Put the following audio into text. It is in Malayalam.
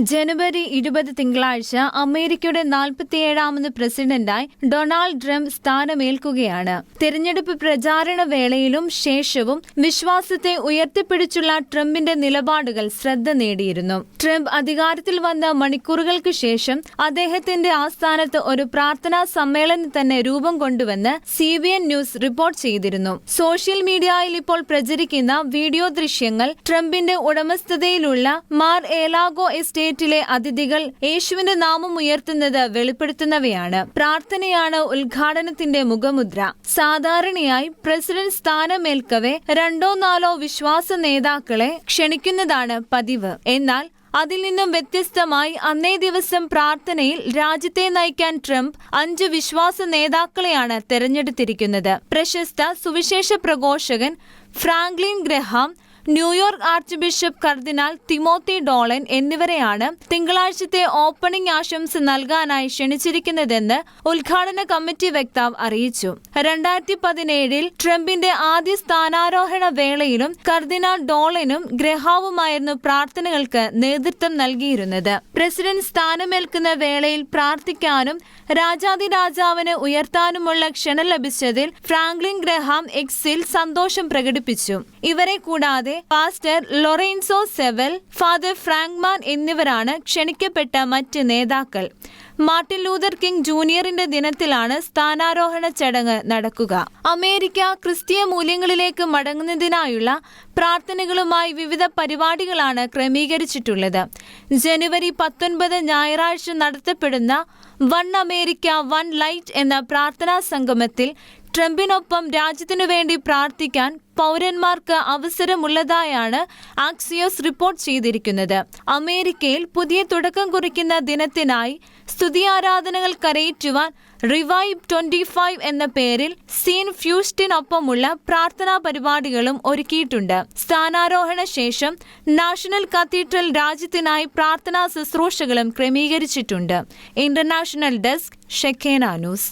ജനുവരി ഇരുപത് തിങ്കളാഴ്ച അമേരിക്കയുടെ നാൽപ്പത്തിയേഴാമത് പ്രസിഡന്റായി ഡൊണാൾഡ് ട്രംപ് സ്ഥാനമേൽക്കുകയാണ്. തിരഞ്ഞെടുപ്പ് പ്രചാരണ വേളയിലും ശേഷവും വിശ്വാസത്തെ ഉയർത്തിപ്പിടിച്ചുള്ള ട്രംപിന്റെ നിലപാടുകൾ ശ്രദ്ധ നേടിയിരുന്നു. ട്രംപ് അധികാരത്തിൽ വന്ന മണിക്കൂറുകൾക്ക് ശേഷം അദ്ദേഹത്തിന്റെ ആസ്ഥാനത്ത് ഒരു പ്രാർത്ഥനാ സമ്മേളനം തന്നെ രൂപം കൊണ്ടുവെന്ന് സി ന്യൂസ് റിപ്പോർട്ട് ചെയ്തിരുന്നു. സോഷ്യൽ മീഡിയയിൽ ഇപ്പോൾ പ്രചരിക്കുന്ന വീഡിയോ ദൃശ്യങ്ങൾ ട്രംപിന്റെ ഉടമസ്ഥതയിലുള്ള മാർ ഏലാഗോ എസ്റ്റേറ്റിലെ അതിഥികൾ യേശുവിന്റെ നാമം ഉയർത്തുന്നത് വെളിപ്പെടുത്തുന്നവയാണ്. പ്രാർത്ഥനയാണ് ഉദ്ഘാടനത്തിന്റെ മുഖമുദ്ര. സാധാരണയായി പ്രസിഡന്റ് സ്ഥാനമേൽക്കവെ രണ്ടോ നാലോ വിശ്വാസ നേതാക്കളെ ക്ഷണിക്കുന്നതാണ് പതിവ്. എന്നാൽ അതിൽ നിന്നും വ്യത്യസ്തമായി അന്നേ ദിവസം പ്രാർത്ഥനയിൽ രാജ്യത്തെ നയിക്കാൻ ട്രംപ് അഞ്ച് വിശ്വാസ നേതാക്കളെയാണ് തെരഞ്ഞെടുത്തിരിക്കുന്നത്. പ്രശസ്ത സുവിശേഷ പ്രഘോഷകൻ Franklin Graham New York archbishop കർദിനാൾ തിമോത്തി ഡോളൻ എന്നിവരെയാണ് തിങ്കളാഴ്ചത്തെ ഓപ്പണിംഗ് ആശംസ നൽകാനായി ക്ഷണിച്ചിരിക്കുന്നതെന്ന് ഉദ്ഘാടന കമ്മിറ്റി വക്താവ് അറിയിച്ചു. രണ്ടായിരത്തി പതിനേഴിൽ ട്രംപിന്റെ ആദ്യ സ്ഥാനാരോഹണ വേളയിലും കർദിനാൾ ഡോളനും ഗ്രഹാവുമായിരുന്നു പ്രാർത്ഥനകൾക്ക് നേതൃത്വം നൽകിയിരുന്നത്. പ്രസിഡന്റ് സ്ഥാനമേൽക്കുന്ന വേളയിൽ പ്രാർത്ഥിക്കാനും രാജാതിരാജാവിന് ഉയർത്താനുമുള്ള ക്ഷണം ലഭിച്ചതിൽ ഫ്രാങ്ക്ലിൻ ഗ്രഹാം എക്സിൽ സന്തോഷം പ്രകടിപ്പിച്ചു. ഇവരെ കൂടാതെ പാസ്റ്റർ ലൊറൈൻസോ സെവൽ ഫാദർ ഫ്രാങ്ക്മാൻ എന്നിവരാണ് ക്ഷണിക്കപ്പെട്ട മറ്റ് നേതാക്കൾ. മാർട്ടിൻ ലൂതർ കിങ് ജൂനിയറിന്റെ ദിനത്തിലാണ് സ്ഥാനാരോഹണ ചടങ്ങ് നടക്കുക. അമേരിക്ക ക്രിസ്തീയ മൂല്യങ്ങളിലേക്ക് മടങ്ങുന്നതിനായുള്ള പ്രാർത്ഥനകളുമായി വിവിധ പരിപാടികളാണ് ക്രമീകരിച്ചിട്ടുള്ളത്. ജനുവരി പത്തൊൻപത് ഞായറാഴ്ച നടത്തപ്പെടുന്ന വൺ അമേരിക്ക വൺ ലൈറ്റ് എന്ന പ്രാർത്ഥനാ സംഗമത്തിൽ ട്രംപിനൊപ്പം രാജ്യത്തിനു വേണ്ടി പ്രാർത്ഥിക്കാൻ പൗരന്മാർക്ക് അവസരമുള്ളതായാണ് ആക്സിയോസ് റിപ്പോർട്ട് ചെയ്തിരിക്കുന്നത്. അമേരിക്കയിൽ പുതിയ തുടക്കം കുറിക്കുന്ന ദിനത്തിനായി സ്തുതിയാരാധനകൾ കരയേറ്റുവാൻ റിവൈവ് ട്വന്റി ഫൈവ് എന്ന പേരിൽ സീൻ ഫ്യൂസ്റ്റിനൊപ്പമുള്ള പ്രാർത്ഥനാ പരിപാടികളും ഒരുക്കിയിട്ടുണ്ട്. സ്ഥാനാരോഹണ ശേഷം നാഷണൽ കത്തീഡ്രൽ രാജ്യത്തിനായി പ്രാർത്ഥനാ ശുശ്രൂഷകളും ക്രമീകരിച്ചിട്ടുണ്ട്. International desk Shekinah news.